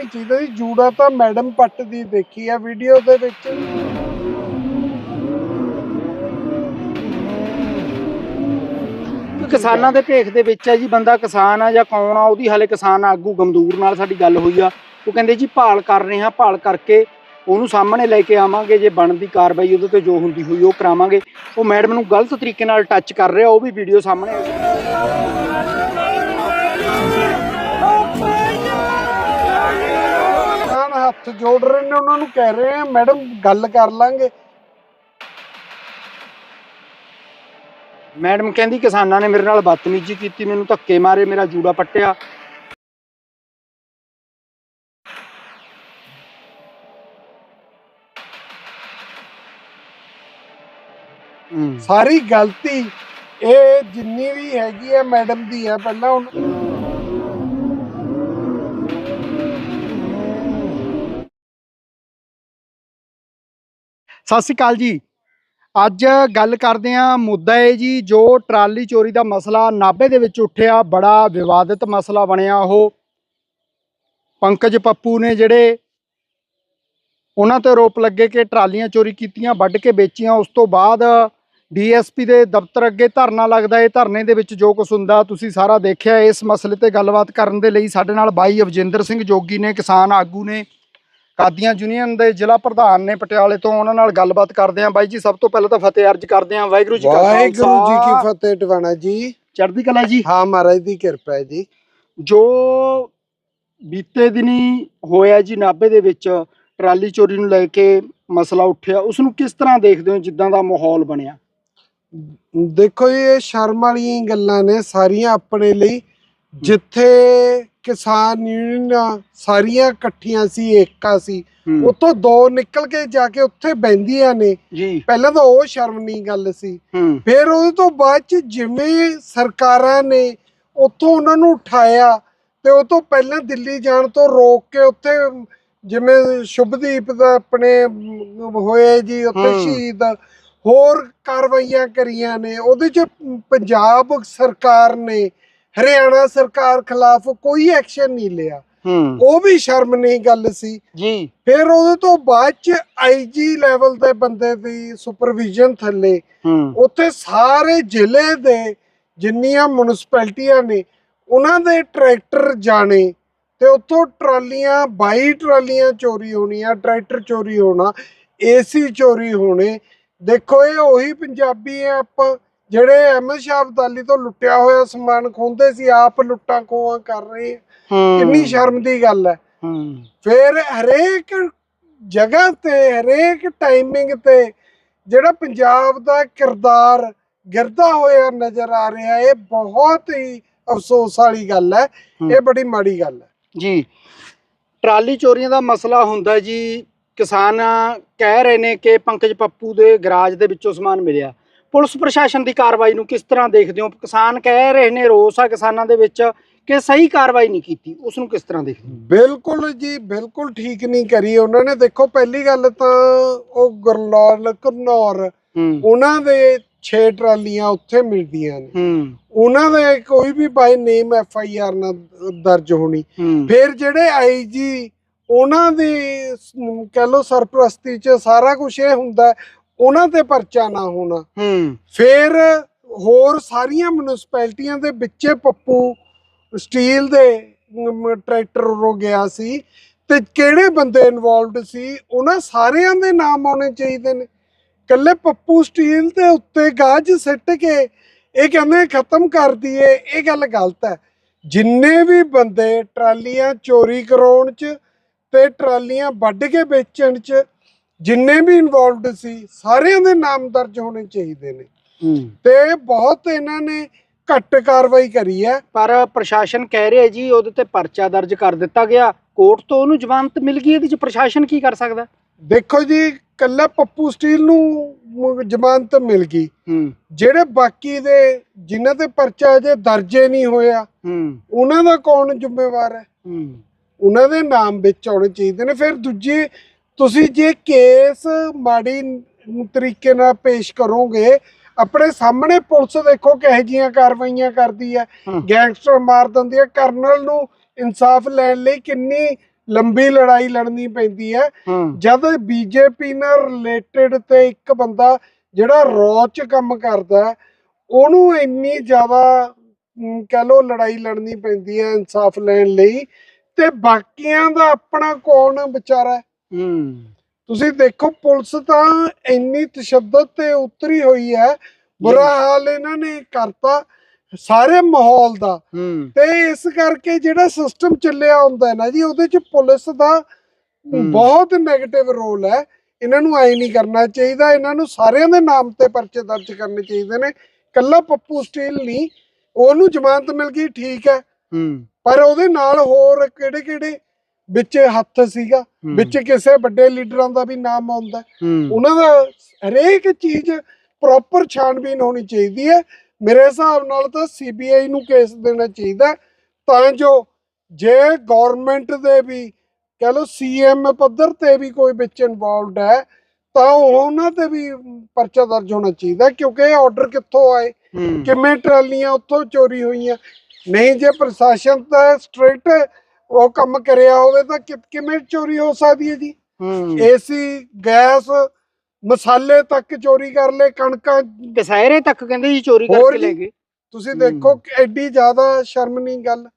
ਨਹੀਂ ਚਾਹੀਦਾ ਸੀ ਜੂੜਾ ਤਾਂ ਮੈਡਮ ਪੱਟ ਦੀ ਦੇਖੀ ਆ ਵੀਡੀਓ ਦੇ ਵਿੱਚ। ਕਿਸਾਨਾਂ ਦੇ ਭੇਖ ਦੇ ਵਿੱਚ ਹੈ ਜੀ? ਬੰਦਾ ਕਿਸਾਨ ਆ ਜਾਂ ਕੌਣ ਆ? ਉਹਦੀ ਹਾਲੇ ਕਿਸਾਨ ਆਗੂ ਗਮਦੂਰ ਨਾਲ ਸਾਡੀ ਗੱਲ ਹੋਈ ਆ। ਉਹ ਕਹਿੰਦੇ ਜੀ, ਭਾਲ ਕਰ ਰਹੇ ਹਾਂ, ਭਾਲ ਕਰਕੇ ਉਹਨੂੰ ਸਾਹਮਣੇ ਲੈ ਕੇ ਆਵਾਂਗੇ। ਜੇ ਬਣਦੀ ਕਾਰਵਾਈ ਉਹਦੇ ਤੇ ਜੋ ਹੁੰਦੀ ਹੋਈ ਉਹ ਕਰਾਵਾਂਗੇ। ਉਹ ਮੈਡਮ ਨੂੰ ਗਲਤ ਤਰੀਕੇ ਨਾਲ ਟੱਚ ਕਰ ਰਿਹਾ, ਉਹ ਵੀ ਵੀਡੀਓ ਸਾਹਮਣੇ ਕਿਸਾਨ ਹੱਥ ਜੋੜ ਰਹੇ ਨੇ ਉਹਨਾਂ ਨੂੰ ਕਹਿ ਰਹੇ ਆ ਮੈਡਮ ਗੱਲ ਕਰ ਲਾਂਗੇ। ਮੈਡਮ ਕਹਿੰਦੀ ਕਿਸਾਨਾਂ ਨੇ ਮੇਰੇ ਨਾਲ ਬਦਤਮੀਜ਼ੀ ਕੀਤੀ ਮੈਨੂੰ ਧੱਕੇ ਮਾਰੇ ਮੇਰਾ ਜੂੜਾ ਪੱਟਿਆ। ਹੂੰ। ਸਾਰੀ ਗਲਤੀ ਇਹ ਜਿੰਨੀ ਵੀ ਹੈਗੀ ਆ ਮੈਡਮ ਦੀ ਆ ਪਹਿਲਾਂ ਹੁਣ ਸਤਿ ਸ਼੍ਰੀ ਅਕਾਲ ਜੀ। ਅੱਜ ਗੱਲ ਕਰਦੇ ਹਾਂ, ਮੁੱਦਾ ਹੈ ਜੀ, ਜੋ ਟਰਾਲੀ ਚੋਰੀ ਦਾ ਮਸਲਾ ਨਾਭੇ ਦੇ ਵਿੱਚ ਉੱਠਿਆ, ਬੜਾ ਵਿਵਾਦਿਤ ਮਸਲਾ ਬਣਿਆ ਉਹ। ਪੰਕਜ ਪੱਪੂ ਨੇ ਜਿਹੜੇ ਉਹਨਾਂ ਤੇ ਆਰੋਪ ਲੱਗੇ ਕਿ ਟਰਾਲੀਆਂ ਚੋਰੀ ਕੀਤੀਆਂ, ਵੱਢ ਕੇ ਵੇਚੀਆਂ, ਉਸ ਤੋਂ ਬਾਅਦ ਡੀਐਸਪੀ ਦੇ ਦਫ਼ਤਰ ਅੱਗੇ ਧਰਨਾ ਲੱਗਦਾ, ਇਹ ਧਰਨੇ ਦੇ ਵਿੱਚ ਜੋ ਕੁਝ ਹੁੰਦਾ, ਤੁਸੀਂ ਸਾਰਾ ਦੇਖਿਆ, ਇਸ ਮਸਲੇ ਤੇ ਗੱਲਬਾਤ ਕਰਨ ਦੇ ਲਈ ਸਾਡੇ ਨਾਲ ਬਾਈ ਅਵਜਿੰਦਰ ਸਿੰਘ ਜੋਗੀ ਨੇ, ਕਿਸਾਨ ਆਗੂ ਨੇ। ਕਾਦੀਆਂ ਯੂਨੀਅਨ ਦੇ ਜ਼ਿਲ੍ਹਾ ਪ੍ਰਧਾਨ ਨੇ ਪਟਿਆਲੇ ਤੋਂ ਉਹਨਾਂ ਨਾਲ ਗੱਲਬਾਤ ਕਰਦੇ ਆਂ ਬਾਈ ਜੀ ਸਭ ਤੋਂ ਪਹਿਲਾਂ ਤਾਂ ਫਤਿਹ ਅਰਜ ਕਰਦੇ ਆਂ ਵਾਹਿਗੁਰੂ ਜੀ ਕਾ ਵਾਹਿਗੁਰੂ ਜੀ ਖਾਲਸਾ, ਕੀ ਫਤਿਹ ਟਵਾਣਾ ਜੀ। ਚੜ੍ਹਦੀ ਕਲਾ ਜੀ। ਹਾਂ ਮਹਾਰਾਜ ਦੀ ਕਿਰਪਾ ਹੈ ਜੀ। ਜੋ ਬੀਤੇ ਦਿਨੀ ਹੋਇਆ ਜੀ ਨਾਭੇ ਦੇ ਵਿੱਚ ਟਰਾਲੀ ਚੋਰੀ ਨੂੰ ਲੈ ਕੇ ਮਸਲਾ ਉੱਠਿਆ ਉਸ ਨੂੰ ਕਿਸ ਤਰ੍ਹਾਂ ਦੇਖਦੇ ਹੋ ਜਿੱਦਾਂ ਦਾ ਮਾਹੌਲ ਬਣਿਆ? ਦੇਖੋ ਜੀ ਇਹ ਸ਼ਰਮ ਵਾਲੀਆਂ ਗੱਲਾਂ ਨੇ ਸਾਰੀਆਂ ਆਪਣੇ ਲਈ। ਜਿੱਥੇ ਕਿਸਾਨ ਯੂਨੀਅਨਾਂ ਸਾਰੀਆਂ ਇਕੱਠੀਆਂ ਸੀ ਏਕਾ ਸੀ। ਹੂੰ, ਦੋ ਨਿਕਲ ਕੇ ਜਾ ਕੇ ਉੱਥੇ ਬੈੰਦੀਆਂ ਨੇ। ਜੀ। ਪਹਿਲਾਂ ਤਾਂ ਉਹ ਸ਼ਰਮਨੀ ਗੱਲ ਸੀ। ਹੂੰ। ਫਿਰ ਉਹਦੇ ਤੋਂ ਬਾਅਦ ਚ ਜਿਵੇਂ ਸਰਕਾਰਾਂ ਨੇ ਉੱਥੋਂ ਉਹਨਾਂ ਨੂੰ ਉਠਾਇਆ ਤੇ ਉਹ ਤੋਂ ਪਹਿਲਾਂ ਦਿੱਲੀ ਜਾਣ ਤੋਂ ਰੋਕ ਕੇ ਉੱਥੇ ਜਿਵੇਂ ਸ਼ੁਭਦੀਪ ਦਾ ਆਪਣੇ ਅਮ, ਹੋਏ ਜੀ ਉੱਥੇ ਹਮ। ਸ਼ਹੀਦ ਹੋਰ ਕਾਰਵਾਈਆਂ ਕਰੀਆਂ ਨੇ। ਉਹਦੇ ਚ ਪੰਜਾਬ ਸਰਕਾਰ ਨੇ ਹਰਿਆਣਾ ਸਰਕਾਰ ਖਿਲਾਫ ਕੋਈ ਐਕਸ਼ਨ ਨਹੀਂ ਲਿਆ। ਉਹ ਵੀ ਸ਼ਰਮਨੀ ਗੱਲ ਸੀ। ਜੀ। ਫਿਰ ਉਹਦੇ ਤੋਂ ਬਾਅਦ ਚ ਆਈਜੀ ਲੈਵਲ ਦੇ ਬੰਦੇ ਦੀ ਸੁਪਰਵਿਜ਼ਨ ਥੱਲੇ ਉੱਥੇ ਸਾਰੇ ਜ਼ਿਲ੍ਹੇ ਦੇ ਜਿੰਨੀਆਂ ਮਿਊਨਿਸਪੈਲਿਟੀਆਂ ਨੇ ਉਹਨਾਂ ਦੇ ਟਰੈਕਟਰ ਜਾਣੇ ਤੇ ਉੱਥੋਂ ਟਰਾਲੀਆਂ 22 ਟਰਾਲੀਆਂ ਚੋਰੀ ਹੋਣੀਆਂ ਟਰੈਕਟਰ ਚੋਰੀ ਹੋਣਾ ਏਸੀ ਚੋਰੀ ਹੋਣੇ। ਦੇਖੋ ਇਹ ਉਹੀ ਪੰਜਾਬੀ ਆ ਆਪਾਂ। ਜਿਹੜੇ ਅਹਿਮਦ ਸ਼ਾਹ ਅਬਦਾਲੀ ਤੋਂ ਲੁੱਟਿਆ ਹੋਇਆ ਸਮਾਨ ਖੋਂਦੇ ਸੀ ਆਪ ਲੁੱਟਾਂ ਖੋਹਾਂ ਕਰ ਰਹੇ ਕਿੰਨੀ ਸ਼ਰਮ ਦੀ ਗੱਲ ਹੈ। ਫਿਰ ਹਰੇਕ ਜਗ੍ਹਾ ਤੇ ਹਰੇਕ ਟਾਈਮਿੰਗ ਤੇ ਜਿਹੜਾ ਪੰਜਾਬ ਦਾ ਕਿਰਦਾਰ ਗਿਰਦਾ ਹੋਇਆ ਨਜ਼ਰ ਆ ਰਿਹਾ ਇਹ ਬਹੁਤ ਹੀ ਅਫਸੋਸ ਵਾਲੀ ਗੱਲ ਹੈ। ਇਹ ਬੜੀ ਮਾੜੀ ਗੱਲ ਹੈ। ਜੀ। ਟਰਾਲੀ ਚੋਰੀਆਂ ਦਾ ਮਸਲਾ ਹੁੰਦਾ ਜੀ। ਕਿਸਾਨ ਕਹਿ ਰਹੇ ਨੇ ਕਿ ਪੰਕਜ ਪੱਪੂ ਦੇ ਗਰਾਜ ਦੇ ਵਿੱਚੋਂ ਸਮਾਨ ਮਿਲਿਆ। ਪੁਲਿਸ ਪ੍ਰਸ਼ਾਸਨ ਦੀ ਕਾਰਵਾਈ ਨੂੰ ਕਿਸ ਤਰ੍ਹਾਂ ਦੇਖਦੇ ਹੋ? ਕਿਸਾਨ ਕਹਿ ਰਹੇ ਨੇ ਰੋਸ ਆ ਕਿਸਾਨਾਂ ਦੇ ਵਿੱਚ ਕਿ ਸਹੀ ਕਾਰਵਾਈ ਨਹੀਂ ਕੀਤੀ। ਉਸ ਨੂੰ ਕਿਸ ਤਰ੍ਹਾਂ ਦੇਖਦੇ ਬਿਲਕੁਲ ਜੀ ਬਿਲਕੁਲ ਠੀਕ ਨਹੀਂ ਕਰੀ ਉਹਨਾਂ ਨੇ। ਦੇਖੋ ਪਹਿਲੀ ਗੱਲ ਤਾਂ ਉਹ ਗੁਰਲਾਲ ਘਨੌਰ ਉਹਨਾਂ ਦੇ 6 ਟਰਾਲੀਆਂ ਉੱਥੇ ਮਿਲਦੀਆਂ ਨੇ। ਉਹਨਾਂ ਦੇ ਕੋਈ ਵੀ ਬਾਈ ਨੇਮ ਐਫ ਆਈ ਆਰ ਨਾ ਦਰਜ ਹੋਣੀ। ਫਿਰ ਜਿਹੜੇ ਆਈਜੀ ਉਹਨਾਂ ਦੀ ਕਹਿ ਲੋ ਸਰਪ੍ਰਸਤੀ ਚ ਸਾਰਾ ਕੁਝ ਇਹ ਹੁੰਦਾ। ਉਹਨਾਂ ਤੇ ਪਰਚਾ ਨਾ ਹੋਣਾ। ਹੂੰ। ਫਿਰ ਹੋਰ ਸਾਰੀਆਂ ਮਿਊਨਿਸਪੈਲਿਟੀਆਂ ਦੇ ਵਿੱਚੇ ਪੱਪੂ ਸਟੀਲ ਦੇ ਟਰੈਕਟਰ ਰੋ ਗਿਆ ਸੀ ਤੇ ਕਿਹੜੇ ਬੰਦੇ ਇਨਵੋਲਵਡ ਸੀ ਉਹਨਾਂ ਸਾਰਿਆਂ ਦੇ ਨਾਮ ਆਉਣੇ ਚਾਹੀਦੇ ਨੇ। ਕੱਲੇ ਪੱਪੂ ਸਟੀਲ ਦੇ ਉੱਤੇ ਗਾਜ ਸਿੱਟ ਕੇ ਇਹ ਕਹਿੰਦੇ ਖਤਮ ਕਰ ਦਈਏ ਇਹ ਗੱਲ ਗਲਤ ਹੈ। ਜਿੰਨੇ ਵੀ ਬੰਦੇ ਟਰਾਲੀਆਂ ਚੋਰੀ ਕਰਾਉਣ ਚ ਤੇ ਟਰਾਲੀਆਂ ਵੱਢ ਕੇ ਵੇਚਣ ਚ ਜਿੰਨੇ ਵੀ ਇਨਵੋਲਵਡ ਸੀ ਸਾਰਿਆਂ ਦੇ ਨਾਮ ਦਰਜ ਹੋਣੇ ਚਾਹੀਦੇ ਨੇ। ਤੇ ਬਹੁਤ ਇਹਨਾਂ ਨੇ ਘੱਟ ਕਾਰਵਾਈ ਕਰੀ ਹੈ। ਪਰ ਪ੍ਰਸ਼ਾਸਨ ਕਹਿ ਰਿਹਾ ਜੀ ਉਹਦੇ ਤੇ ਪਰਚਾ ਦਰਜ ਕਰ ਦਿੱਤਾ ਗਿਆ। ਕੋਰਟ ਤੋਂ ਉਹਨੂੰ ਜ਼ਮਾਨਤ ਮਿਲ ਗਈ ਇਹਦੇ ਚ ਪ੍ਰਸ਼ਾਸਨ ਕੀ ਕਰ ਸਕਦਾ? ਦੇਖੋ ਜੀ ਕੱਲਾ ਪੱਪੂ ਸਟੀਲ ਨੂੰ ਜ਼ਮਾਨਤ ਮਿਲ ਗਈ। ਜਿਹੜੇ ਬਾਕੀ ਦੇ ਜਿਨ੍ਹਾਂ ਤੇ ਪਰਚਾ ਅਜੇ ਦਰਜੇ ਨਹੀਂ ਹੋਇਆ ਉਹਨਾਂ ਦਾ ਕੌਣ ਜ਼ਿੰਮੇਵਾਰ ਹੂੰ। ਉਹਨਾਂ ਦੇ ਨਾਮ ਵਿੱਚ ਆਉਣੇ ਚਾਹੀਦੇ ਨੇ। ਫਿਰ ਦੂਜੀ ਤੁਸੀਂ ਜੇ ਕੇਸ ਮਾੜੀ ਤਰੀਕੇ ਨਾਲ ਪੇਸ਼ ਕਰੋਗੇ ਆਪਣੇ ਸਾਹਮਣੇ ਪੁਲਿਸ ਦੇਖੋ ਕਿਹੋ ਜੀਆਂ ਕਾਰਵਾਈਆਂ ਕਰਦੀ ਹੈ। ਗੈਂਗਸਟਰ ਮਾਰ ਦਿੰਦੀ ਹੈ। ਕਰਨਲ ਨੂੰ ਇਨਸਾਫ ਲੈਣ ਲਈ ਕਿੰਨੀ ਲੰਬੀ ਲੜਾਈ ਲੜਨੀ ਪੈਂਦੀ ਹੈ। ਜਦ ਬੀਜੇਪੀ ਨਾਲ ਰਿਲੇਟਡ ਤੇ ਇੱਕ ਬੰਦਾ ਜਿਹੜਾ ਰੌ ਚ ਕੰਮ ਕਰਦਾ ਉਹਨੂੰ ਇੰਨੀ ਜ਼ਿਆਦਾ ਕਹਿ ਲੋ ਲੜਾਈ ਲੜਨੀ ਪੈਂਦੀ ਹੈ ਇਨਸਾਫ ਲੈਣ ਲਈ। ਤੇ ਬਾਕੀਆਂ ਦਾ ਆਪਣਾ ਕੌਣ ਵਿਚਾਰਾ? ਹੈ? ਤੁਸੀਂ ਦੇਖੋ ਪੁਲਿਸ ਤਾਂ ਇੰਨੀ ਤਸ਼ੱਦਦ ਤੇ ਉਤਰੀ ਹੋਈ ਹੈ। ਬੁਰਾ ਹਾਲ ਇਹਨਾਂ ਨੇ ਕਰਤਾ ਸਾਰੇ ਮਾਹੌਲ ਦਾ। ਤੇ ਇਸ ਕਰਕੇ ਜਿਹੜਾ ਸਿਸਟਮ ਚੱਲਿਆ ਹੁੰਦਾ ਨਾ ਜੀ ਉਹਦੇ ਚ ਪੁਲਿਸ ਦਾ। ਬਹੁਤ 네ਗੇਟਿਵ ਰੋਲ ਹੈ। ਇਹਨਾਂ ਨੂੰ ਐ ਨਹੀਂ ਕਰਨਾ ਚਾਹੀਦਾ। ਇਹਨਾਂ ਨੂੰ ਸਾਰਿਆਂ ਦੇ ਨਾਮ ਤੇ ਪਰਚੇ ਦਰਜ ਕਰਨੇ ਚਾਹੀਦੇ ਨੇ। ਕੱਲਾ ਪੱਪੂ ਸਟੀਲ ਨਹੀਂ। ਉਹਨੂੰ ਜ਼ਮਾਨਤ ਮਿਲ ਗਈ ਠੀਕ ਹੂੰ। ਪਰ ਉਹਦੇ ਨਾਲ ਹੋਰ ਕਿਹੜੇ ਕਿਹੜੇ ਵਿੱਚ ਹੱਥ ਸੀਗਾ। ਵਿੱਚ ਕਿਸੇ ਵੱਡੇ ਲੀਡਰਾਂ ਦਾ ਵੀ ਨਾਮ ਆਉਂਦਾ ਉਹਨਾਂ ਦਾ ਹਰੇਕ ਚੀਜ਼ ਪ੍ਰੋਪਰ ਛਾਣਬੀਨ ਹੋਣੀ ਚਾਹੀਦੀ ਹੈ। ਮੇਰੇ ਹਿਸਾਬ ਨਾਲ ਤਾਂ ਸੀਬੀਆਈ ਨੂੰ ਕੇਸ ਦੇਣਾ ਚਾਹੀਦਾ ਤਾਂ ਜੋ ਜੇ ਗਵਰਨਮੈਂਟ ਦੇ ਵੀ ਕਹ ਲਓ ਸੀਐਮ ਪੱਧਰ ਤੇ ਵੀ ਕੋਈ ਵਿੱਚ ਇਨਵੋਲਡ ਹੈ ਤਾਂ ਉਹਨਾਂ ਤੇ ਵੀ ਪਰਚਾ ਦਰਜ ਹੋਣਾ ਚਾਹੀਦਾ ਕਿਉਂਕਿ ਇਹ ਆਰਡਰ ਕਿੱਥੋਂ ਆਏ ਕਿਵੇਂ ਟਰਾਲੀਆਂ ਉੱਥੋਂ ਚੋਰੀ ਹੋਈਆਂ। ਨਹੀਂ ਜੇ ਪ੍ਰਸ਼ਾਸਨ ਤਾਂ ਸਟ੍ਰੇਟ ਉਹ ਕੰਮ ਕਰਿਆ ਹੋਵੇ ਤਾਂ ਕਿ- ਕਿਵੇਂ ਚੋਰੀ ਹੋ ਸਕਦੀ ਹੈ ਜੀ? ਹੂੰ। ਏਸੀ ਗੈਸ ਮਸਾਲੇ ਤੱਕ ਚੋਰੀ ਕਰ ਲਏ ਕਣਕਾਂ। ਕਸਾਇਰੇ ਤੱਕ ਕਹਿੰਦੇ ਜੀ ਚੋਰੀ ਹੋਰ ਕਰਕੇ ਜੀ। ਲੈ ਗਏ। ਤੁਸੀਂ ਹੂੰ। ਦੇਖੋ ਕਿ ਐਡੀ ਜ਼ਿਆਦਾ ਸ਼ਰਮਨੀ ਗੱਲ।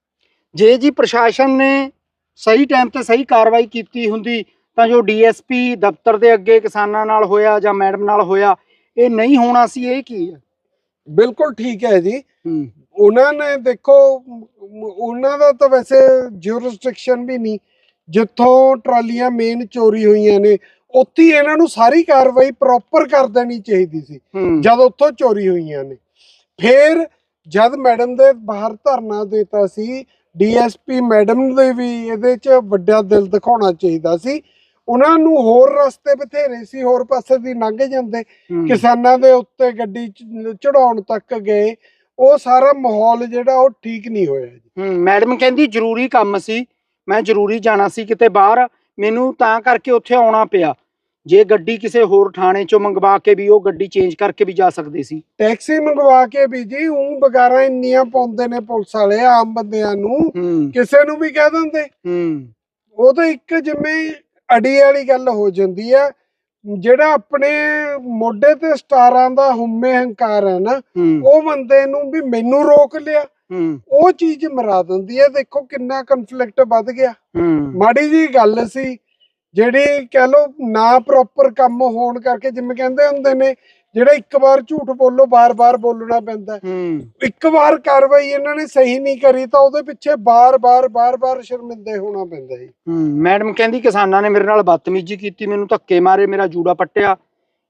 ਜੇ ਜੀ ਪ੍ਰਸ਼ਾਸਨ ਨੇ ਸਹੀ ਟਾਈਮ ਤੇ ਸਹੀ ਕਾਰਵਾਈ ਕੀਤੀ ਹੁੰਦੀ ਤਾਂ ਜੋ ਡੀਐਸਪੀ ਦਫ਼ਤਰ ਦੇ ਅੱਗੇ ਕਿਸਾਨਾਂ ਨਾਲ ਹੋਇਆ ਜਾਂ ਮੈਡਮ ਨਾਲ ਹੋਇਆ ਇਹ ਨਹੀਂ ਹੋਣਾ ਸੀ ਇਹ ਕੀ ਹੈ? ਬਿਲਕੁਲ ਠੀਕ ਹੈ ਜੀ। ਹੂੰ। ਉਹਨਾਂ ਨੇ ਦੇਖੋ ਉਹਨਾਂ ਦਾ ਤਾਂ ਵੈਸੇ ਜੂਰਿਸਡਿਕਸ਼ਨ ਵੀ ਨਹੀਂ। ਜਿੱਥੋਂ ਟਰਾਲੀਆਂ ਮੇਨ ਚੋਰੀ ਹੋਈਆਂ ਨੇ ਉੱਥੇ ਇਹਨਾਂ ਨੂੰ ਸਾਰੀ ਕਾਰਵਾਈ ਪ੍ਰੋਪਰ ਕਰ ਦੇਣੀ ਚਾਹੀਦੀ ਸੀ ਜਦ ਉੱਥੋਂ ਚੋਰੀ ਹੋਈਆਂ ਨੇ। ਫਿਰ ਜਦ ਮੈਡਮ ਦੇ ਬਾਹਰ ਧਰਨਾ ਦਿੱਤਾ ਸੀ ਡੀਐਸਪੀ ਮੈਡਮ ਦੇ ਵੀ ਇਹਦੇ 'ਚ ਵੱਡਾ ਦਿਲ ਦਿਖਾਉਣਾ ਚਾਹੀਦਾ ਸੀ। ਉਹਨਾਂ ਨੂੰ ਹੋਰ ਰਸਤੇ ਬਥੇਰੇ ਸੀ ਹੋਰ ਪਾਸੇ ਦੀ ਲੰਘ ਜਾਂਦੇ। ਕਿਸਾਨਾਂ ਦੇ ਉੱਤੇ ਗੱਡੀ ਚੜਾਉਣ ਤੱਕ ਗਏ। ਉਹ ਸਾਰਾ ਮਾਹੌਲ ਜਿਹੜਾ ਉਹ ਠੀਕ ਨਹੀਂ ਹੋਇਆ ਜੀ। ਹੂੰ ਮੈਡਮ ਕਹਿੰਦੀ ਜ਼ਰੂਰੀ ਕੰਮ ਸੀ ਮੈਂ ਜ਼ਰੂਰੀ ਜਾਣਾ ਸੀ ਕਿਤੇ ਬਾਹਰ ਮੈਨੂੰ ਤਾਂ ਕਰਕੇ ਉੱਥੇ ਆਉਣਾ ਪਿਆ। ਜੇ ਗੱਡੀ ਕਿਸੇ ਹੋਰ ਥਾਣੇ ਚੋਂ ਮੰਗਵਾ ਕੇ ਵੀ ਉਹ ਗੱਡੀ ਚੇਂਜ ਕਰਕੇ ਵੀ ਜਾ ਸਕਦੇ ਸੀ। ਟੈਕਸੀ ਮੰਗਵਾ ਕੇ ਵੀ ਜੀ ਉਹ ਬਗਾਰਾ ਇੰਨੀਆਂ ਪਾਉਂਦੇ ਨੇ ਪੁਲਿਸ ਵਾਲੇ ਆਮ ਬੰਦਿਆਂ ਨੂੰ ਹੂੰ। ਕਿਸੇ ਨੂੰ ਵੀ ਕਹਿ ਦਿੰਦੇ। ਹੂੰ। ਉਹ ਤਾਂ ਇੱਕ ਜਿਵੇਂ ਅੜੀ ਵਾਲੀ ਗੱਲ ਹੋ ਜਾਂਦੀ ਹੈ ਜਿਹੜਾ ਆਪਣੇ ਮੋਢੇ ਤੇ ਸਟਾਰਾਂ ਦਾ ਹੁਮੇ ਹੰਕਾਰ ਹੈ ਨਾ ਉਹ ਬੰਦੇ ਨੂੰ ਵੀ ਮੈਨੂੰ ਰੋਕ ਲਿਆ। ਉਹ ਚੀਜ਼ ਮਰਾ ਦਿੰਦੀ ਹੈ। ਦੇਖੋ ਕਿੰਨਾ ਕਨਫਲਿਕਟ ਵੱਧ ਗਿਆ। ਮਾੜੀ ਜੀ ਗੱਲ ਸੀ। ਜਿਹੜੀ ਕਹਿ ਲੋ ਨਾ ਪ੍ਰੋਪਰ ਕੰਮ ਹੋਣ ਕਰਕੇ ਜਿਵੇਂ ਕਹਿੰਦੇ ਹੁੰਦੇ ਨੇ ਜਿਹੜਾ ਇੱਕ ਵਾਰ ਝੂਠ ਬੋਲੋ ਬਾਰ-ਬਾਰ ਬੋਲਣਾ ਪੈਂਦਾ ਇੱਕ ਵਾਰ ਕਾਰਵਾਈ ਇਹਨਾਂ ਨੇ ਸਹੀ ਨਹੀਂ ਕਰੀ ਤਾਂ ਉਹਦੇ ਪਿੱਛੇ ਬਾਰ-ਬਾਰ ਬਾਰ-ਬਾਰ ਸ਼ਰਮਿੰਦੇ ਹੋਣਾ ਪੈਂਦਾ ਹੂੰ ਮੈਡਮ ਕਹਿੰਦੀ ਕਿਸਾਨਾਂ ਨੇ ਮੇਰੇ ਨਾਲ ਬਦਤਮੀਜ਼ੀ ਕੀਤੀ ਮੈਨੂੰ ਧੱਕੇ ਮਾਰੇ ਮੇਰਾ ਜੂੜਾ ਪੱਟਿਆ।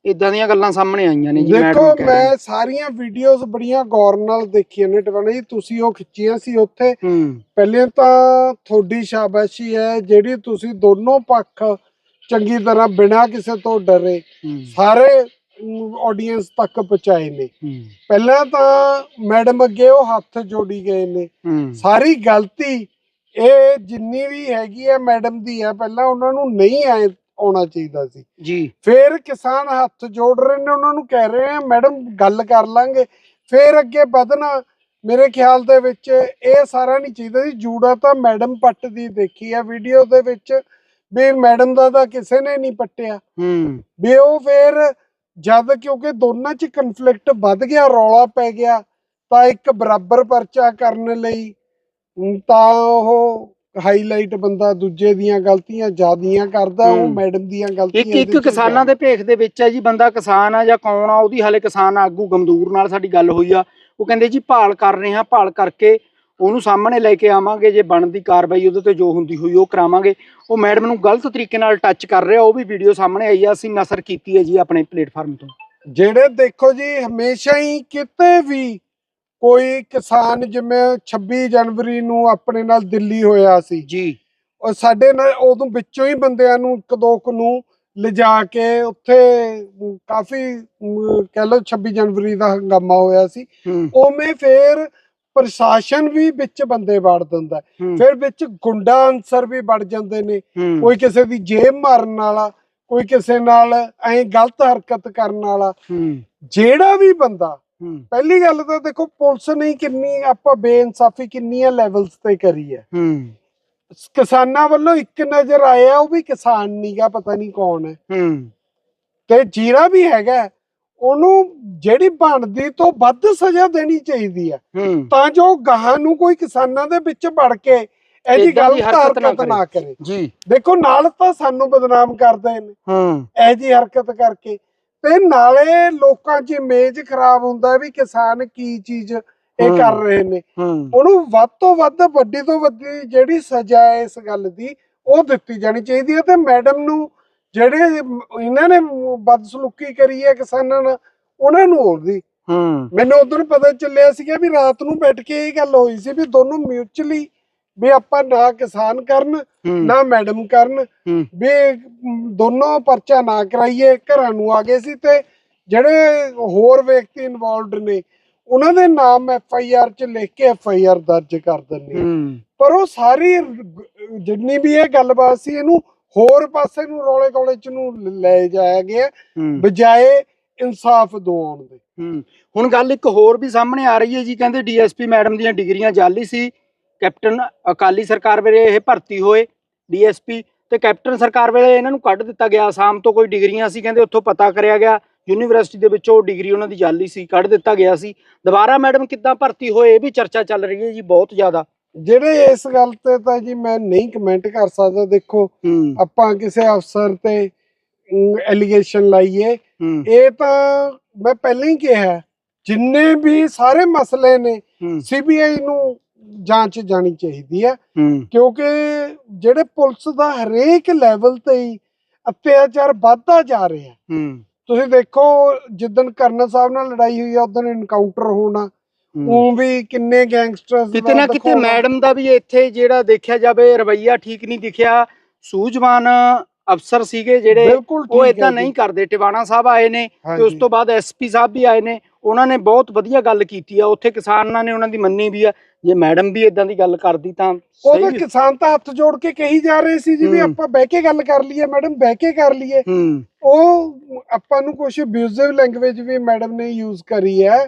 ਇਦਾਂ ਦੀਆਂ ਗੱਲਾਂ ਸਾਹਮਣੇ ਆਈਆਂ ਨੇ ਜੀ ਦੇਖੋ ਮੈਡਮ ਰਹੀ। ਮੈਂ ਸਾਰੀਆਂ ਵੀਡੀਓਜ਼ ਬੜੀਆਂ ਗੌਰ ਨਾਲ ਦੇਖੀਆਂ ਨੇ ਟਵਾਣਾ ਜੀ ਤੁਸੀਂ ਉਹ ਖਿੱਚੀਆਂ ਸੀ ਉੱਥੇ। ਪਹਿਲੇ ਤਾਂ ਤੁਹਾਡੀ ਸ਼ਾਬਾਸ਼ੀ ਹੈ ਜਿਹੜੀ ਤੁਸੀਂ ਦੋਨੋਂ ਪੱਖ ਚੰਗੀ ਤਰ੍ਹਾਂ ਬਿਨਾਂ ਕਿਸੇ ਤੋਂ ਡਰੇ। ਸਾਰੇ ਆਡੀਅנס ਤੱਕ ਪਹੁੰਚਾਏ ਨੇ। ਪਹਿਲਾਂ ਤਾਂ ਮੈਡਮ ਅੱਗੇ ਉਹ ਹੱਥ ਜੋੜੀ ਗਏ ਨੇ। ਸਾਰੀ ਗਲਤੀ ਇਹ ਜਿੰਨੀ ਵੀ ਹੈਗੀ ਹੈ ਮੈਡਮ ਦੀ ਹੈ ਪਹਿਲਾਂ ਉਹਨਾਂ ਨੂੰ ਨਹੀਂ ਆਏ ਆਉਣਾ ਚਾਹੀਦਾ ਸੀ। ਜੀ। ਫਿਰ ਕਿਸਾਨ ਹੱਥ ਜੋੜ ਰਹੇ ਨੇ ਉਹਨਾਂ ਨੂੰ ਕਹਿ ਰਹੇ ਆ ਮੈਡਮ ਗੱਲ ਕਰ ਲਾਂਗੇ। ਫਿਰ ਅੱਗੇ ਵਧਣਾ ਮੇਰੇ ਖਿਆਲ ਦੇ ਵਿੱਚ ਇਹ ਸਾਰਾ ਨਹੀਂ ਚਾਹੀਦਾ ਸੀ। ਜੂੜਾ ਤਾਂ ਮੈਡਮ ਪੱਟ ਦੀ ਦੇਖੀ ਆ ਵੀਡੀਓ ਦੇ ਵਿੱਚ ਵੀ ਮੈਡਮ ਦਾ ਤਾਂ ਕਿਸੇ ਨੇ ਨਹੀਂ ਪੱਟਿਆ। ਹੂੰ। ਵੀ ਉਹ ਫਿਰ ਜਦ ਕਿਉਂਕਿ ਦੋਨਾਂ 'ਚ ਕਨਫਲਿਕਟ ਵੱਧ ਗਿਆ ਰੌਲਾ ਪੈ ਗਿਆ ਤਾਂ ਇੱਕ ਬਰਾਬਰ ਪਰਚਾ ਕਰਨ ਲਈ ਤਾਂ ਉਹ ਹਾਈਲਾਈਟ ਬੰਦਾ ਦੂਜੇ ਦੀਆਂ ਗਲਤੀਆਂ ਜ਼ਿਆਦੀਆਂ ਕਰਦਾ ਉਹ। ਮੈਡਮ ਦੀਆਂ ਗਲਤੀਆਂ ਇੱਕ ਇੱਕ ਕਿਸਾਨਾਂ ਦੇ ਭੇਖ ਦੇ ਵਿੱਚ ਹੈ ਜੀ ਬੰਦਾ ਕਿਸਾਨ ਆ ਜਾਂ ਕੌਣ ਆ ਉਹਦੀ ਹਾਲੇ ਕਿਸਾਨ ਆਗੂ ਗਮਦੂਰ ਨਾਲ ਸਾਡੀ ਗੱਲ ਹੋਈ ਆ ਉਹ ਕਹਿੰਦੇ ਜੀ ਭਾਲ ਕਰ ਰਹੇ ਹਾਂ ਭਾਲ ਕਰਕੇ ਉਹਨੂੰ ਸਾਹਮਣੇ ਲੈ ਕੇ ਆਵਾਂਗੇ ਜੇ ਬਣਦੀ ਕਾਰਵਾਈ ਉਹਦੇ ਤੇ ਜੋ ਹੁੰਦੀ ਹੋਈ ਉਹ ਕਰਾਵਾਂਗੇ। ਉਹ ਮੈਡਮ ਨੂੰ ਗਲਤ ਤਰੀਕੇ ਨਾਲ ਟੱਚ ਕਰ ਰਿਹਾ ਉਹ ਵੀ ਵੀਡੀਓ ਸਾਹਮਣੇ ਆਈ ਆ ਅਸੀਂ ਨਸਰ ਕੀਤੀ ਹੈ ਜੀ ਆਪਣੇ ਪਲੇਟਫਾਰਮ ਤੋਂ। ਜਿਹੜੇ ਦੇਖੋ ਜੀ ਹਮੇਸ਼ਾ ਹੀ ਕਿਤੇ ਵੀ ਕੋਈ ਕਿਸਾਨ ਜਿਵੇਂ 26 ਜਨਵਰੀ ਨੂੰ ਆਪਣੇ ਨਾਲ ਦਿੱਲੀ ਹੋਇਆ ਸੀ ਜੀ। ਉਹ ਸਾਡੇ ਨਾਲ ਉਦੋਂ ਵਿੱਚੋਂ ਹੀ ਬੰਦਿਆਂ ਨੂੰ ਇੱਕ ਦੋ ਨੂੰ ਲਿਜਾ ਕੇ ਉੱਥੇ ਕਾਫੀ ਕਹਿ ਲਓ 26 ਜਨਵਰੀ ਦਾ ਹੰਗਾਮਾ ਹੋਇਆ ਸੀ। ਉਵੇਂ ਫੇਰ ਪ੍ਰਸ਼ਾਸਨ ਵੀ ਵਿੱਚ ਬੰਦੇ ਵੜ ਦਿੰਦਾ ਫਿਰ ਵਿੱਚ ਗੁੰਡਾ ਅਨਸਰ ਵੀ ਵੜ ਜਾਂਦੇ ਨੇ। ਕੋਈ ਕਿਸੇ ਦੀ ਜੇਬ ਮਾਰਨ ਵਾਲਾ ਕੋਈ ਕਿਸੇ ਨਾਲ ਐਂ ਗਲਤ ਹਰਕਤ ਕਰਨ ਵਾਲਾ। ਜਿਹੜਾ ਵੀ ਬੰਦਾ ਪਹਿਲੀ ਗੱਲ ਤਾਂ ਦੇਖੋ ਪੁਲਿਸ ਨੇ ਕਿੰਨੀ ਆਪਾਂ ਬੇਇਨਸਾਫੀ ਕਿੰਨੀਆਂ ਲੈਵਲਸ ਤੇ ਕਰੀ ਹੈ। ਕਿਸਾਨਾਂ ਵੱਲੋਂ ਇੱਕ ਨਜ਼ਰ ਆਇਆ ਉਹ ਵੀ ਕਿਸਾਨ ਨਹੀਂਗਾ ਪਤਾ ਨਹੀਂ ਕੌਣ ਹੂੰ। ਤੇ ਜੀਰਾ ਵੀ ਹੈਗਾ ਉਹਨੂੰ ਜਿਹੜੀ ਬਣਦੀ ਤੋਂ ਵੱਧ ਸਜ਼ਾ ਦੇਣੀ ਚਾਹੀਦੀ ਹੂੰ। ਤਾਂ ਜੋ ਗਾਹਾਂ ਨੂੰ ਕੋਈ ਕਿਸਾਨਾਂ ਦੇ ਵਿੱਚ ਵੜ ਕੇ ਇਹਦੀ ਗਲਤ ਹਰਕਤ ਨਾ ਕਰੇ। ਜੀ। ਦੇਖੋ ਨਾਲ ਤਾਂ ਸਾਨੂੰ ਬਦਨਾਮ ਕਰਦੇ ਨੇ। ਹੂੰ। ਇਹ ਜੀ ਹਰਕਤ ਕਰਕੇ। ਤੇ ਨਾਲੇ ਲੋਕਾਂ 'ਚ ਇਮੇਜ ਖਰਾਬ ਹੁੰਦਾ ਵੀ ਕਿਸਾਨ ਕੀ ਚੀਜ਼ ਇਹ। ਕਰ ਰਹੇ ਨੇ। ਉਹਨੂੰ ਵੱਧ ਤੋਂ ਵੱਧ ਵੱਡੀ ਤੋਂ ਵੱਡੀ ਜਿਹੜੀ ਸਜ਼ਾ ਹੈ ਇਸ ਗੱਲ ਦੀ ਉਹ ਦਿੱਤੀ ਜਾਣੀ ਚਾਹੀਦੀ ਹੈ। ਤੇ ਮੈਡਮ ਨੂੰ ਜਿਹੜੇ ਇਹਨਾਂ ਨੇ ਬਦਸਲੂਕੀ ਕਰੀ ਹੈ ਕਿਸਾਨਾਂ ਨਾਲ ਉਹਨਾਂ ਨੂੰ ਹੋਰ ਦੀ। ਹੂੰ। ਮੈਨੂੰ ਉਦੋਂ ਪਤਾ ਚੱਲਿਆ ਸੀਗਾ ਵੀ ਰਾਤ ਨੂੰ ਬੈਠ ਕੇ ਇਹ ਗੱਲ ਹੋਈ ਸੀ ਵੀ ਦੋਨੋਂ ਮਿਊਚੁਅਲੀ ਵੀ ਆਪਾਂ ਨਾ ਕਿਸਾਨ ਕਰਨ ਨਾ ਮੈਡਮ ਕਰਨ। ਵੀ ਦੋਨੋਂ ਪਰਚਾ ਨਾ ਕਰਾਈਏ ਘਰਾਂ ਨੂੰ ਆ ਗਏ ਸੀ ਤੇ ਜਿਹੜੇ ਹੋਰ ਵਿਅਕਤੀ ਇਨਵੋਲਡ ਨੇ ਉਹਨਾਂ ਦੇ ਨਾਮ ਐਫ ਆਈ ਆਰ ਚ ਲਿਖ ਕੇ ਐਫ ਆਈ ਆਰ ਦਰਜ ਕਰ ਦਿੰਦੇ ਪਰ ਉਹ ਸਾਰੀ ਜਿੰਨੀ ਵੀ ਇਹ ਗੱਲਬਾਤ ਸੀ ਇਹਨੂੰ ਹੋਰ ਪਾਸੇ ਨੂੰ ਰੌਲੇ ਕੋਲੇ ਚ ਨੂੰ ਲੈ ਜਾਇਆ ਗਿਆ ਬਜਾਏ ਇਨਸਾਫ ਦਿਵਾਉਣ ਦੇ। ਹੁਣ ਗੱਲ ਇੱਕ ਹੋਰ ਵੀ ਸਾਹਮਣੇ ਆ ਰਹੀ ਹੈ ਜੀ ਕਹਿੰਦੇ ਡੀਐਸਪੀ ਮੈਡਮ ਦੀਆਂ ਡਿਗਰੀਆਂ ਜਾਲੀ ਸੀ ਕੈਪਟਨ ਅਕਾਲੀ ਸਰਕਾਰ ਵੇਲੇ ਇਹ ਭਰਤੀ ਹੋਏ ਡੀਐਸਪੀ ਤੇ ਕੈਪਟਨ ਸਰਕਾਰ ਵੇਲੇ ਇਹਨਾਂ ਨੂੰ ਕੱਢ ਦਿੱਤਾ ਗਿਆ ਆਸਾਮ ਤੋਂ ਕੋਈ ਡਿਗਰੀਆਂ ਸੀ ਕਹਿੰਦੇ ਉੱਥੋਂ ਪਤਾ ਕਰਿਆ ਗਿਆ ਯੂਨੀਵਰਸਿਟੀ ਦੇ ਵਿੱਚੋਂ ਡਿਗਰੀ ਉਹਨਾਂ ਦੀ ਜਾਲੀ ਸੀ ਕੱਢ ਦਿੱਤਾ ਗਿਆ ਸੀ। ਦੁਬਾਰਾ ਮੈਡਮ ਕਿੱਦਾਂ ਭਰਤੀ ਹੋਏ ਇਹ ਵੀ ਚਰਚਾ ਚੱਲ ਰਹੀ ਹੈ ਜੀ ਬਹੁਤ ਜ਼ਿਆਦਾ। ਜਿਹੜੇ ਇਸ ਗੱਲ ਤੇ ਤਾਂ ਜੀ ਮੈਂ ਨਹੀਂ ਕਮੈਂਟ ਕਰ ਸਕਦਾ ਦੇਖੋ ਆਪਾਂ ਕਿਸੇ ਅਫਸਰ ਤੇ ਐਲੀਗੇਸ਼ਨ ਲਾਈਏ ਇਹ ਤਾਂ ਮੈਂ ਪਹਿਲਾਂ ਹੀ ਕਿਹਾ ਜਿੰਨੇ ਵੀ ਸਾਰੇ ਮਸਲੇ ਨੇ ਸੀਬੀਆਈ ਨੂੰ ਜਾਂਚ ਜਾਣੀ ਚਾਹੀਦੀ ਹੈ। ਕਿਉਂਕਿ ਜਿਹੜੇ ਪੁਲਿਸ ਦਾ ਹਰੇਕ ਲੈਵਲ ਤੇ ਹੀ ਅਤਿਆਚਾਰ ਵੱਧਦਾ ਜਾ ਰਿਹਾ। ਤੁਸੀਂ ਦੇਖੋ ਜਿੱਦਣ ਕਰਨਲ ਸਾਹਿਬ ਨਾਲ ਲੜਾਈ ਹੋਈ ਆ ਉਦੋਂ ਇਨਕਾਊਂਟਰ ਹੋਣਾ ਉਹ ਵੀ ਕਿੰਨੇ ਗੈਂਗਸਟਰਸ ਕਿਤੇ ਨਾ ਕਿਤੇ ਮੈਡਮ ਦਾ ਵੀ ਇੱਥੇ ਜਿਹੜਾ ਦੇਖਿਆ ਜਾਵੇ ਰਵਈਆ ਠੀਕ ਨਹੀਂ ਦਿਖਿਆ। ਸੂਝਵਾਨ ਅਫਸਰ ਸੀਗੇ ਜਿਹੜੇ ਉਹ ਇਦਾਂ। ਨਹੀਂ ਕਰਦੇ। ਟਿਵਾਣਾ ਸਾਹਿਬ ਆਏ ਨੇ ਤੇ ਉਸ। ਤੋਂ ਬਾਅਦ ਐਸਪੀ ਸਾਹਿਬ ਵੀ ਆਏ ਨੇ। ਉਹਨਾਂ ਨੇ ਬਹੁਤ ਵਧੀਆ ਗੱਲ ਕੀਤੀ ਆ। ਉੱਥੇ ਕਿਸਾਨਾਂ ਨੇ ਉਹਨਾਂ ਦੀ ਮੰਨੀ ਵੀ ਆ। ਜੇ ਮੈਡਮ ਵੀ ਇਦਾਂ ਦੀ ਗੱਲ ਕਰਦੀ ਤਾਂ ਉਹ ਸਹੀ ਤਾਂ ਵੀ- ਕਿਸਾਨ ਤਾਂ ਹੱਥ ਜੋੜ ਕੇ ਕਹੀ ਜਾ ਰਹੇ ਸੀ ਜੀ ਵੀ। ਆਪਾਂ ਬਹਿ ਕੇ ਗੱਲ ਕਰ ਲਈਏ ਮੈਡਮ ਬਹਿ ਕੇ ਕਰ ਲਈਏ। ਹੂੰ। ਉਹ ਆਪਾਂ ਨੂੰ ਕੁਝ ਅਬਿਊਜ਼ਿਵ ਲੈਂਗੁਏਜ ਵੀ ਮੈਡਮ ਨੇ ਯੂਜ਼ ਕਰੀ ਹੈ।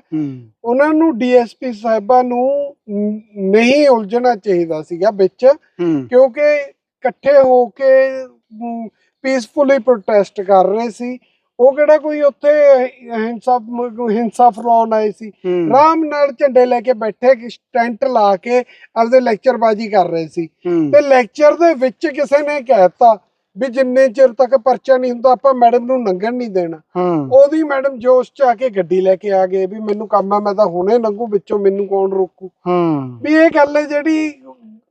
ਉਹਨਾਂ ਨੂੰ ਡੀਐਸਪੀ ਸਾਹਿਬਾਂ ਨੂੰ ਨਹੀਂ ਉਲਝਣਾ ਚਾਹੀਦਾ ਸੀਗਾ ਵਿੱਚ। ਕਿਉਂਕਿ ਇਕੱਠੇ ਹੋ ਕੇ ਪੀਸਫੁਲੀ ਪ੍ਰੋਟੈਸਟ ਕਰ ਰਹੇ ਸੀ। ਉਹ ਕਿਹੜਾ ਕੋਈ ਉੱਥੇ ਹਿੰਸਾ ਹਿੰਸਾ ਫਲਾਉਣ ਆਏ ਸੀ। ਹੂੰ। ਆਰਾਮ ਨਾਲ ਝੰਡੇ ਲੈ ਕੇ ਬੈਠੇ ਟੈਂਟ ਲਾ ਕੇ ਆਪਦੇ ਲੈਕਚਰਬਾਜ਼ੀ ਕਰ ਰਹੇ ਸੀ। ਤੇ ਲੈਕਚਰ ਦੇ ਵਿੱਚ ਕਿਸੇ ਨੇ ਕਹਿਤਾ ਵੀ ਜਿੰਨੇ ਚਿਰ ਤੱਕ ਪਰਚਾ ਨਹੀਂ ਹੁੰਦਾ ਆਪਾਂ ਮੈਡਮ ਨੂੰ ਲੰਘਣ ਨਹੀਂ ਦੇਣਾ। ਉਹਦੀ ਮੈਡਮ ਜੋਸ਼ ਚ ਆ ਕੇ ਗੱਡੀ ਲੈ ਕੇ ਆ ਗਏ ਵੀ ਮੈਨੂੰ ਕੰਮ ਆ ਮੈਂ ਤਾਂ ਹੁਣੇ ਲੰਘੂ ਵਿੱਚੋਂ ਮੈਨੂੰ ਕੌਣ ਰੋਕੂ? ਵੀ ਇਹ ਗੱਲ ਜਿਹੜੀ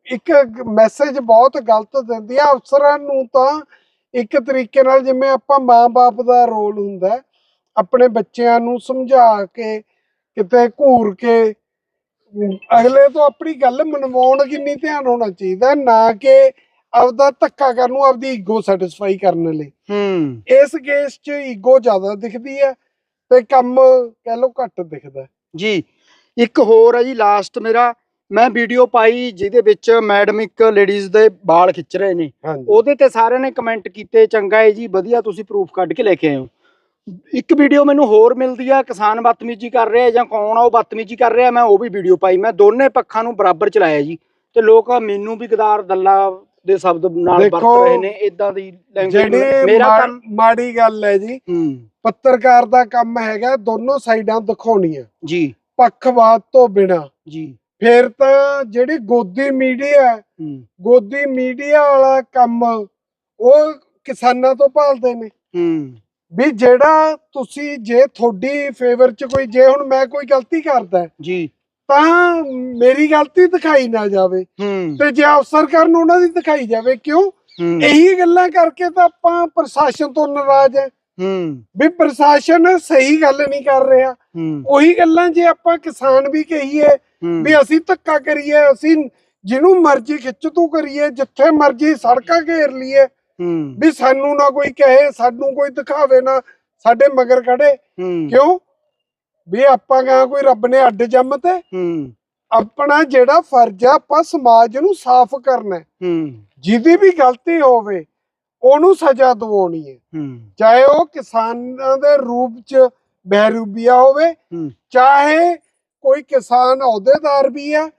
ਇੱਕ ਮੈਸੇਜ ਬਹੁਤ ਗਲਤ ਦਿੰਦੀ ਆ ਅਫਸਰਾਂ ਨੂੰ ਤਾਂ ਇੱਕ ਤਰੀਕੇ ਨਾਲ ਜਿਵੇਂ ਆਪਾਂ ਮਾਂ-ਬਾਪ ਦਾ ਰੋਲ ਹੁੰਦਾ ਆਪਣੇ ਬੱਚਿਆਂ ਨੂੰ ਸਮਝਾ ਕੇ ਕਿਤੇ ਘੂਰ ਕੇ ਅਗਲੇ ਤੋਂ ਆਪਣੀ ਗੱਲ ਮਨਵਾਉਣ ਕਿੰਨੀ ਧਿਆਨ ਹੋਣਾ ਚਾਹੀਦਾ ਨਾ ਕਿ ਆਪਦਾ ਧੱਕਾ ਕਰਨ ਨੂੰ ਆਪਦੀ ਈਗੋ ਸੈਟੀਸਫਾਈ ਕਰਨ ਲਈ ਹੂੰ ਇਸ ਕੇਸ 'ਚ ਈਗੋ ਜ਼ਿਆਦਾ ਦਿਖਦੀ ਹੈ ਤੇ ਕੰਮ ਕਹਿ ਲਓ ਘੱਟ ਦਿਖਦਾ। ਜੀ ਇੱਕ ਹੋਰ ਹੈ ਜੀ ਲਾਸਟ ਮੇਰਾ ਮੈਂ ਵੀਡੀਓ ਪਾਈ ਜਿਹਦੇ ਵਿੱਚ ਮੈਡਮ ਇੱਕ ਲੇਡੀਜ਼ ਦੇ ਵਾਲ ਖਿੱਚ ਰਹੇ ਨੇ। ਉਹਦੇ ਤੇ ਸਾਰਿਆਂ ਨੇ ਕਮੈਂਟ ਕੀਤੇ ਚੰਗਾ ਹੈ ਜੀ ਵਧੀਆ ਤੁਸੀਂ ਪ੍ਰੂਫ ਕੱਢ ਕੇ ਲੈ ਕੇ ਆਏ ਹੋ। ਇੱਕ ਵੀਡੀਓ ਮੈਨੂੰ ਹੋਰ ਮਿਲਦੀ ਆ ਕਿਸਾਨ ਬਦਤਮੀਜੀ ਕਰ ਰਿਹਾ ਜਾਂ ਕੌਣ ਆ ਉਹ ਬਦਤਮੀਜੀ ਕਰ ਰਿਹਾ ਮੈਂ ਉਹ ਵੀ ਵੀਡੀਓ ਪਾਈ। ਮੈਂ ਦੋਨੇ ਪੱਖਾਂ ਨੂੰ ਬਰਾਬਰ ਚਲਾਇਆ ਜੀ। ਤੇ ਲੋਕ ਮੈਨੂੰ ਵੀ ਗਦਾਰ ਦੱਲਾ ਦੇ ਸ਼ਬਦ ਨਾਲ ਵਰਤ ਰਹੇ ਨੇ ਇਦਾਂ ਦੀ ਲੈਂਗੁਏਜ ਮੇਰਾ ਕੰਮ ਮਾੜੀ ਗੱਲ ਹੈ ਜੀ। ਪੱਤਰਕਾਰ ਦਾ ਕੰਮ ਹੈਗਾ ਦੋਨੋਂ ਸਾਈਡਾਂ ਦਿਖਾਉਣੀਆਂ। ਜੀ। ਪੱਖਵਾਦ ਤੋਂ ਬਿਨਾ। ਜੀ। ਫਿਰ ਤਾਂ ਜਿਹੜੀ ਗੋਦੀ ਮੀਡੀਆ ਗੋਦੀ ਮੀਡੀਆ ਵਾਲਾ ਕੰਮ ਉਹ ਕਿਸਾਨਾਂ ਤੋਂ ਭਾਲਦੇ ਨੇ। ਵੀ ਜਿਹੜਾ ਤੁਸੀਂ ਜੇ ਤੁਹਾਡੀ ਫੇਵਰ ਚ ਕੋਈ ਜੇ ਹੁਣ ਮੈਂ ਕੋਈ ਗਲਤੀ ਕਰਦਾ ਜੀ। ਤਾਂ ਮੇਰੀ ਗਲਤੀ ਦਿਖਾਈ ਨਾ ਜਾਵੇ ਤੇ ਜੇ ਅਫਸਰ ਕਰਨ ਉਹਨਾਂ ਦੀ ਦਿਖਾਈ ਜਾਵੇ ਕਿਉਂ? ਇਹੀ ਗੱਲਾਂ ਕਰਕੇ ਤਾਂ ਆਪਾਂ ਪ੍ਰਸ਼ਾਸਨ ਤੋਂ ਨਾਰਾਜ਼ ਹੈ। ਹੂੰ। ਵੀ ਪ੍ਰਸ਼ਾਸਨ ਸਹੀ ਗੱਲ ਨਹੀਂ ਕਰ ਰਿਹਾ। ਉਹੀ ਗੱਲਾਂ ਜੇ ਆਪਾਂ ਕਿਸਾਨ ਵੀ ਕਹੀਏ ਵੀ ਅਸੀਂ ਧੱਕਾ ਕਰੀਏ ਅਸੀਂ ਜਿਹਨੂੰ ਮਰਜ਼ੀ ਖਿੱਚ ਤੂ ਕਰੀਏ ਜਿੱਥੇ ਮਰਜ਼ੀ ਸੜਕਾਂ ਘੇਰ ਲਈਏ ਵੀ ਸਾਨੂੰ ਨਾ ਕੋਈ ਕਹੇ ਸਾਨੂੰ ਕੋਈ ਦਿਖਾਵੇ ਨਾ ਸਾਡੇ ਮਗਰ ਖੜੇ। ਕਿਉਂ? ਵੀ ਆਪਾਂ ਕਹਾਂ ਕੋਈ ਰੱਬ ਨੇ ਅੱਡ ਜੰਮ ਤੇ ਹੂੰ। ਆਪਣਾ ਜਿਹੜਾ ਫਰਜ਼ ਆ ਆਪਾਂ ਸਮਾਜ ਨੂੰ ਸਾਫ਼ ਕਰਨਾ। ਜਿਹਦੀ ਵੀ ਗਲਤੀ ਹੋਵੇ ਉਹਨੂੰ ਸਜ਼ਾ ਦਿਵਾਉਣੀ ਹੈ। ਚਾਹੇ ਉਹ ਕਿਸਾਨਾਂ ਦੇ ਰੂਪ ਚ ਬਹਿਰੂਬੀਆ ਹੋਵੇ। ਚਾਹੇ ਕੋਈ ਕਿਸਾਨ ਅਹੁਦੇਦਾਰ ਵੀ ਆ।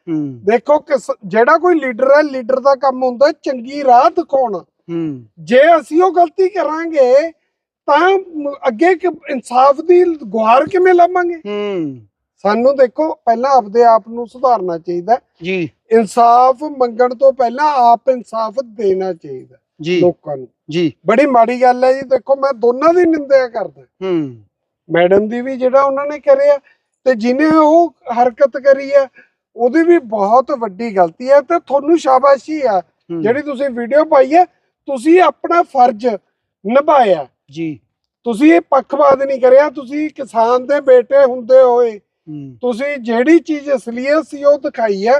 ਦੇਖੋ ਜਿਹੜਾ ਕੋਈ ਲੀਡਰ ਹੈ ਲੀਡਰ ਦਾ ਕੰਮ ਹੁੰਦਾ ਚੰਗੀ ਰਾਹ ਦਿਖਾਉਣਾ। ਜੇ ਅਸੀਂ ਉਹ ਗਲਤੀ ਕਰਾਂਗੇ ਤਾਂ ਅੱਗੇ ਕਿ ਇਨਸਾਫ ਦੀ ਗੁਹਾਰ ਕਿਵੇਂ ਲਾਵਾਂਗੇ ਸਾਨੂੰ ਦੇਖੋ ਪਹਿਲਾਂ ਆਪਦੇ ਆਪ ਨੂੰ ਸੁਧਾਰਨਾ ਚਾਹੀਦਾ। ਜੀ। ਇਨਸਾਫ ਮੰਗਣ ਤੋਂ ਪਹਿਲਾਂ ਆਪ ਇਨਸਾਫ ਦੇਣਾ ਚਾਹੀਦਾ। ਜੀ। ਲੋਕਾਂ ਨੂੰ। ਜੀ। ਬੜੀ ਮਾੜੀ ਗੱਲ ਹੈ ਜੀ ਦੇਖੋ ਮੈਂ ਦੋਨਾਂ ਦੀ ਨਿੰਦਿਆ ਕਰਦਾ। ਹੂੰ। ਮੈਡਮ ਦੀ ਵੀ ਜਿਹੜਾ ਉਹਨਾਂ ਨੇ ਕਰਿਆ ਤੇ ਜਿਹਨੇ ਉਹ ਹਰਕਤ ਕਰੀ ਹੈ ਉਹਦੀ ਵੀ ਬਹੁਤ ਵੱਡੀ ਗਲਤੀ ਹੈ ਤੇ ਤੁਹਾਨੂੰ ਸ਼ਾਬਾਸ਼ੀ ਆ। ਜਿਹੜੀ ਤੁਸੀਂ ਵੀਡੀਓ ਪਾਈ ਹੈ ਤੁਸੀਂ ਆਪਣਾ ਫਰਜ਼ ਨਿਭਾਇਆ। ਜੀ। ਤੁਸੀਂ ਇਹ ਪੱਖਪਾਤ ਨਹੀਂ ਕਰਿਆ ਤੁਸੀਂ ਕਿਸਾਨ ਦੇ ਬੇਟੇ ਹੁੰਦੇ ਹੋਏ। ਤੁਸੀਂ ਜਿਹੜੀ ਚੀਜ਼ ਅਸਲੀਅਤ ਸੀ ਉਹ ਦਿਖਾਈ ਹੈ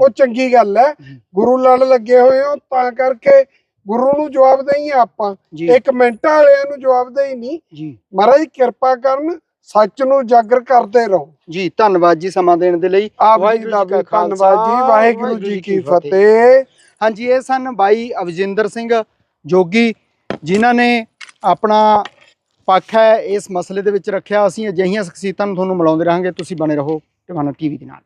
ਉਹ ਚੰਗੀ ਗੱਲ ਹੈ। ਗੁਰੂ ਲੜ ਲੱਗੇ ਹੋਏ ਹੋ ਤਾਂ ਕਰਕੇ ਗੁਰੂ ਨੂੰ ਜਵਾਬ ਦੇਈ ਆਪਾਂ। ਜੀ। ਇਹ ਕਮੈਂਟਾਂ ਵਾਲਿਆਂ ਨੂੰ ਜਵਾਬ ਦੇਈ ਨਹੀਂ। ਜੀ। ਮਹਾਰਾਜ ਕਿਰਪਾ ਕਰਨ ਸੱਚ ਨੂੰ ਜਾਗਰ ਕਰਦੇ ਰਹੋ। ਜੀ ਧੰਨਵਾਦ ਜੀ ਸਮਾਂ ਦੇਣ ਦੇ ਲਈ। ਆਪ ਜੀ ਵਾਹਿਗੁਰੂ ਦਾ ਜੀ ਕਾ ਵੀ ਧੰਨਵਾਦ ਜੀ ਵਾਹਿਗੁਰੂ ਜੀ ਕੀ ਫਤਿਹ। ਹਾਂਜੀ ਇਹ ਸਨ ਬਾਈ ਅਵਜਿੰਦਰ ਸਿੰਘ ਜੋਗੀ ਜਿਨ੍ਹਾਂ ਨੇ ਆਪਣਾ ਪੱਖ ਹੈ ਇਸ ਮਸਲੇ ਦੇ ਵਿੱਚ ਰੱਖਿਆ। ਅਸੀਂ ਅਜਿਹੀਆਂ ਸ਼ਖਸੀਅਤਾਂ ਨੂੰ ਤੁਹਾਨੂੰ ਮਿਲਾਉਂਦੇ ਰਹਾਂਗੇ। ਤੁਸੀਂ ਬਣੇ ਰਹੋ ਟਿਵਾਣਾ ਟੀਵੀ ਦੇ ਨਾਲ।